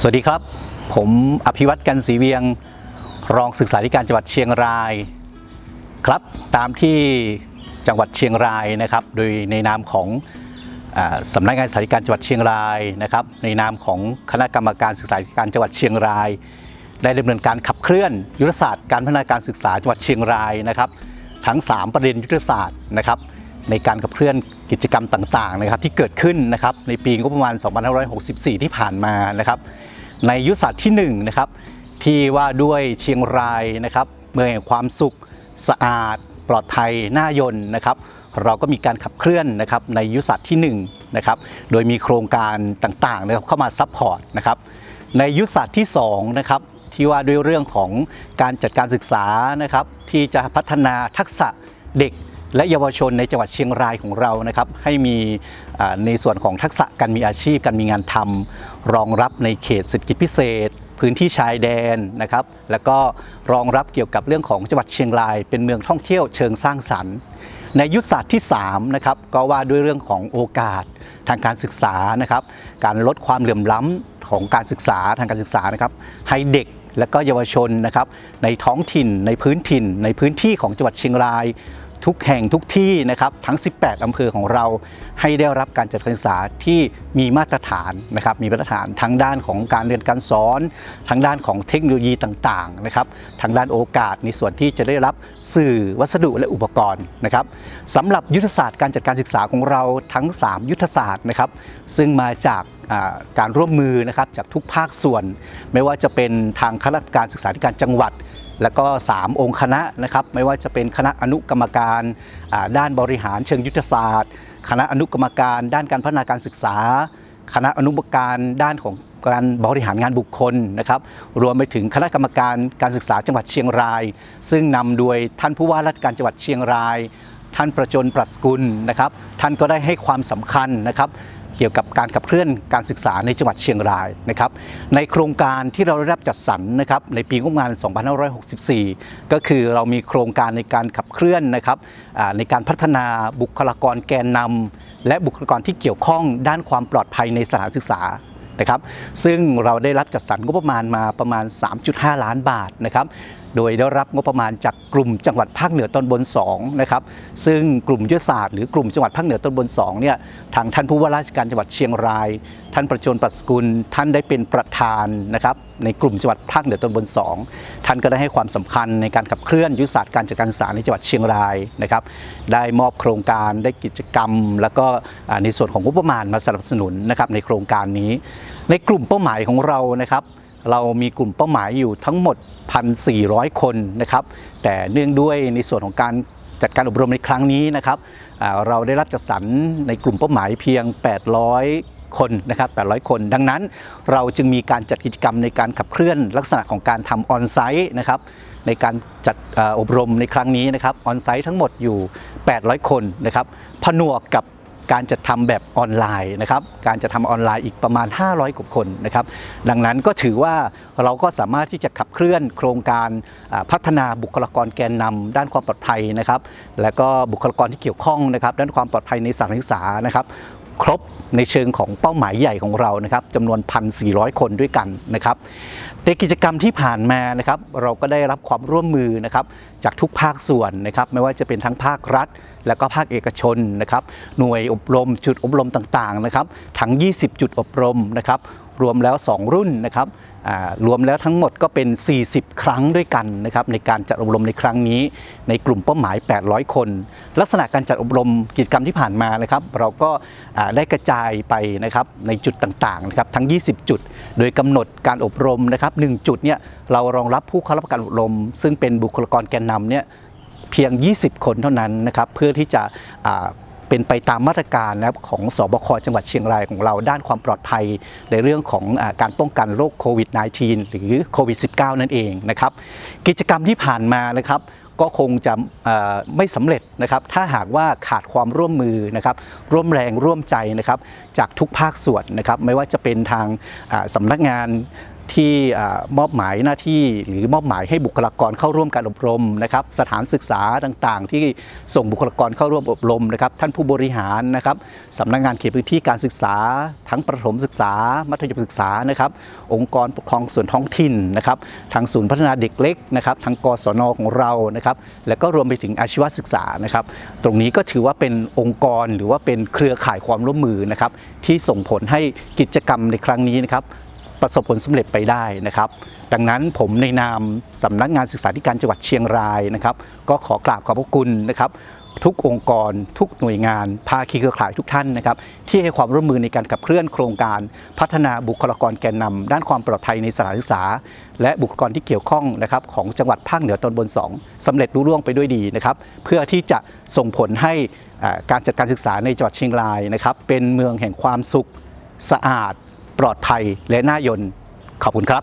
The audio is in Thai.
สวัสดีครับ ผมอภิวัตกันศรีเวียง รองศึกษาธิการจังหวัดเชียงรายครับ ตามที่จังหวัดเชียงรายนะครับ โดยในนามของอสำนักงานศึกษาธิการจังหวัดเชียงรายนะครับ ในนามของคณะกรรมการศึกษาธิการจังหวัดเชียงราย ได้ดำเนินการขับเคลื่อนยุทธศาสตร์การพัฒนาการศึกษาจังหวัดเชียงรายนะครับ ทั้ง 3 ประเด็นยุทธศาสตร์นะครับ ในการขับเคลื่อนกิจกรรมต่างๆนะครับที่เกิดขึ้นนะครับในปีงบประมาณ 2564 ที่ผ่านมานะครับในยุทธศาสตร์ที่1นะครับที่ว่าด้วยเชียงรายนะครับเมืองแห่งความสุขสะอาด ปลอดภัยน่ายนนะครับเราก็มีการขับเคลื่อนนะครับในยุทธศาสตร์ที่1นะครับโดยมีโครงการต่างๆนะครับเข้ามาซัพพอร์ตนะครับในยุทธศาสตร์ที่2นะครับที่ว่าด้วยเรื่องของการจัดการศึกษานะครับที่จะพัฒนาทักษะเด็ก และเยาวชนในจังหวัดเชียงรายของเรานะครับ ให้มีในส่วนของทักษะการมีอาชีพการมีงานทำรองรับในเขตเศรษฐกิจพิเศษ พื้นที่ชายแดนนะครับ แล้วก็รองรับเกี่ยวกับเรื่องของจังหวัดเชียงราย เป็นเมืองท่องเที่ยวเชิงสร้างสรรค์ ในยุทธศาสตร์ที่3นะครับก็ว่าด้วยเรื่องของโอกาสทางการศึกษานะครับ การลดความเหลื่อมล้ำของการศึกษาทางการศึกษานะครับ ให้เด็กและก็เยาวชนนะครับในท้องถิ่นในพื้นถิ่น ในพื้นที่ของจังหวัดเชียงราย ทุกแห่งทุกที่นะครับทั้ง 18 อำเภอของเราให้ได้รับการจัดการศึกษาที่มีมาตรฐานนะครับมีมาตรฐานทั้งด้านของการเรียนการสอน ทั้งด้านของเทคโนโลยีต่างๆนะครับทางด้านโอกาสในส่วนที่จะได้รับสื่อวัสดุและอุปกรณ์นะครับสำหรับยุทธศาสตร์การจัดการศึกษาของเราทั้ง 3 ยุทธศาสตร์นะครับซึ่งมาจากการร่วมมือนะครับจากทุกภาคส่วน ไม่ว่าจะเป็นทางคณะการศึกษาธิการจังหวัด แล้วก็ 3 องค์คณะนะครับไม่ว่าจะเป็นคณะอนุกรรมการด้านบริหารเชิงยุทธศาสตร์ คณะอนุกรรมการด้านการพัฒนาการศึกษา คณะอนุกรรมการด้านของการบริหารงานบุคคลนะครับรวมไปถึงคณะกรรมการการศึกษาจังหวัดเชียงราย ซึ่งนำโดยท่านผู้ว่าราชการจังหวัดเชียงราย ท่านประจนปรัชกุลนะครับท่านก็ได้ให้ความสำคัญนะครับ เกี่ยวกับการขับเคลื่อนการศึกษาในจังหวัดเชียงรายนะครับในโครงการที่เราได้รับจัดสรรนะครับในปีงบประมาณ 2564 ก็คือเรามีโครงการในการขับเคลื่อนนะครับในการพัฒนาบุคลากรแกนนำและบุคลากรที่เกี่ยวข้องด้านความปลอดภัยในสถานศึกษานะครับซึ่งเราได้รับจัดสรรงบประมาณมาประมาณ 3.5 ล้านบาทนะครับ โดยได้รับงบประมาณจากกลุ่มจังหวัดภาคเหนือตอนบน2นะครับซึ่งกลุ่มยุทธศาสตร์หรือกลุ่มจังหวัดภาคเหนือตอนบน2เนี่ยทางท่านผู้ว่าราชการจังหวัดเชียงราย ท่านประจนปัสกุล ท่านได้เป็นประธานนะครับในกลุ่มจังหวัดภาคเหนือตอนบน 2 ท่านก็ได้ให้ความสำคัญในการขับเคลื่อนยุทธศาสตร์การจัดการศึกษาในจังหวัดเชียงรายนะครับได้มอบโครงการได้กิจกรรม แล้วก็ในส่วนของงบประมาณมาสนับสนุนนะครับในโครงการนี้ ในกลุ่มเป้าหมายของเรานะครับ เรามีกลุ่มเป้าหมายอยู่ทั้งหมด 1,400 คนนะครับ แต่เนื่องด้วยในส่วนของการจัดการอบรมในครั้งนี้นะครับเราได้รับจัดสรรในกลุ่มเป้าหมายเพียง 800คนนะครับ 800 คน ดังนั้นเราจึงมีการจัดกิจกรรมในการขับเคลื่อนลักษณะของการทำออนไซต์นะครับในการจัดเอ่ออบรมในครั้งนี้นะครับออนไซต์ทั้งหมดอยู่ 800 คนนะครับผนวกกับ การจัดทำแบบออนไลน์นะครับการจะทำออนไลน์อีกประมาณ 500 กว่าคนนะครับดังนั้นก็ถือว่าเราก็สามารถที่จะขับเคลื่อนโครงการพัฒนาบุคลากรแกนนำด้านความปลอดภัยนะครับและก็บุคลากรที่เกี่ยวข้องนะครับด้านความปลอดภัยในสถานศึกษานะครับ ครบในเชิงของเป้าหมายใหญ่ของเรานะครับจำนวน 1,400 คนด้วยกันนะครับในกิจกรรมที่ผ่านมานะครับเราก็ได้รับความร่วมมือนะครับจากทุกภาคส่วนนะครับไม่ว่าจะเป็นทั้งภาครัฐ และก็ภาคเอกชนนะครับหน่วยอบรมจุดอบรมต่างๆนะครับทั้ง 20 จุดอบรมนะครับ รวมแล้ว 2 รุ่นนะครับรวมแล้วทั้งหมดก็เป็น 40 ครั้งด้วยกันนะครับในการจัดอบรมในครั้งนี้ ในกลุ่มเป้าหมาย 800 คน ลักษณะการจัดอบรมกิจกรรมที่ผ่านมานะครับ เราก็ได้กระจายไปนะครับในจุดต่างๆนะครับทั้ง 20 จุด โดยกำหนดการอบรมนะครับ1จุดเนี่ยเรารองรับผู้เข้ารับการอบรม ซึ่งเป็นบุคลากรแกนนำเนี่ยเพียง 20 คนเท่านั้นนะครับเพื่อที่จะ เป็นไปตามมาตรการนะครับของสบคจังหวัดเชียงรายของเราด้านความปลอดภัยในเรื่องของอการป้องกันโรคโควิด -19 หรือโควิด -19 นั่นเองนะครับกิจกรรมที่ผ่านมานะครับก็คงจะไม่สำเร็จนะครับ ถ้าหากว่าขาดความร่วมมือนะครับ ร่วมแรงร่วมใจนะครับ จากทุกภาคส่วนนะครับ ไม่ว่าจะเป็นทางอ่าสำนักงาน ที่มอบหมายหน้าที่หรือมอบหมายให้บุคลากรเข้าร่วมการอบรมนะครับสถานศึกษาต่างๆ ที่ส่งบุคลากรเข้าร่วมอบรมนะครับท่านผู้บริหารนะครับสำนักงานเขตพื้นที่การศึกษา ทั้งประถมศึกษา มัธยมศึกษานะครับองค์กรปกครองส่วนท้องถิ่นนะครับทางศูนย์พัฒนาเด็กเล็กนะครับทางกศนของเรานะครับแล้วก็รวมไปถึงอาชีวศึกษานะครับตรงนี้ก็ถือว่าเป็นองค์กรหรือว่าเป็นเครือข่ายความร่วมมือนะครับที่ส่งผลให้กิจกรรมในครั้งนี้นะครับ ประสบผลสำเร็จไปได้นะครับ ดังนั้นผมในนามสำนักงานศึกษาธิการจังหวัดเชียงรายนะครับ ก็ขอกราบขอบพระคุณนะครับทุกองค์กร ทุกหน่วยงาน ภาคีเครือข่ายทุกท่านนะครับ ที่ให้ความร่วมมือในการขับเคลื่อนโครงการ พัฒนาบุคลากรแกนนำด้านความปลอดภัยในสถานศึกษา และบุคลากรที่เกี่ยวข้องนะครับของจังหวัดภาคเหนือตอนบน 2สำเร็จรุ่ร่วงไปด้วยดีนะครับ เพื่อที่จะส่งผลให้การจัดการศึกษาในจังหวัดเชียงรายนะครับ เป็นเมืองแห่งความสุขสะอาด ปลอดภัยและน่ายนขอบคุณครับ